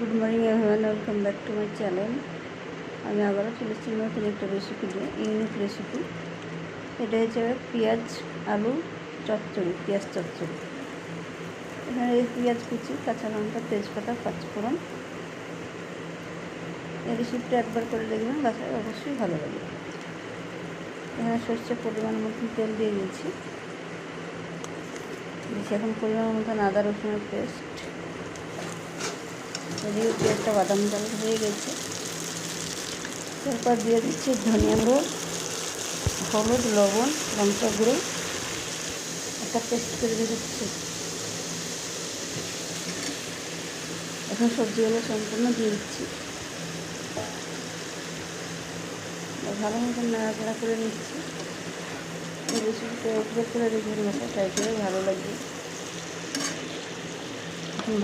Good morning everyone welcome back to my channel আমি আবারও চলে এসেছি নতুন একটা রেসিপি নিয়ে ইউনিক রেসিপি এটা হচ্ছে পেঁয়াজ, আলু, চচ্চড়ি, পেঁয়াজ, চচ্চড়ি। এখানে এই পেঁয়াজ কুচি, কাঁচা লঙ্কা, তেজপাতা, পাঁচফোড়ন। এই রেসিপিটা একবার করে দেখবেন বাসায় অবশ্যই ভালো লাগবে এখানে সর্ষে পরিমাণ মতন তেল দিয়ে দিয়েছি। দিয়েছি এখন পরিমাণ মতন আদা রসুনের পেস্ট। এদিকে পেঁয়াজটা বাদাম কালার হয়ে গেছে। তারপর দিয়ে দিচ্ছি ধনিয়া গুঁড়ো, হলুদ, লবণ, লঙ্কা গুঁড়ো। একটা পেস্ট করে দিয়ে দিচ্ছি এখন সবজিগুলো সম্পূর্ণ দিয়ে দিচ্ছি। ভালো মতন নাড়াচাড়া করে নিচ্ছি। রেসিপিটা একবার করে দেখবেন বাসা ট্রাই করে ভালো লাগবে।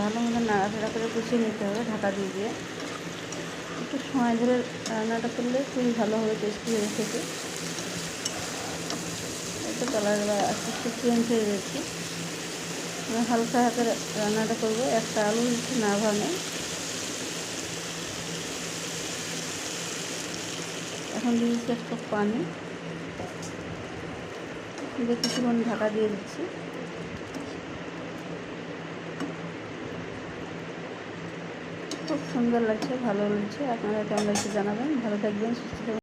ভালো মতো নাড়াচাড়া করে কুচিয়ে নিতে হবে ঢাকা দিয়ে দিয়ে। একটু সময় ধরে রান্নাটা করলে খুবই ভালো হবে টেস্টি হয়ে খেতে। একটু কালার আস্তে আস্তে চেঞ্জ হয়ে আমি হালকা হাতে রান্নাটা করব, একটা আলু না ভাঙে। এখন দিয়ে দিচ্ছি একটা পানি। দিয়ে কিছুক্ষণ ঢাকা দিয়ে দিচ্ছি। খুব সুন্দর লাগছে ভালো লাগছে। আপনারা কেমন লাগছে জানাবেন। ভালো থাকবেন সুস্থ থাকবেন।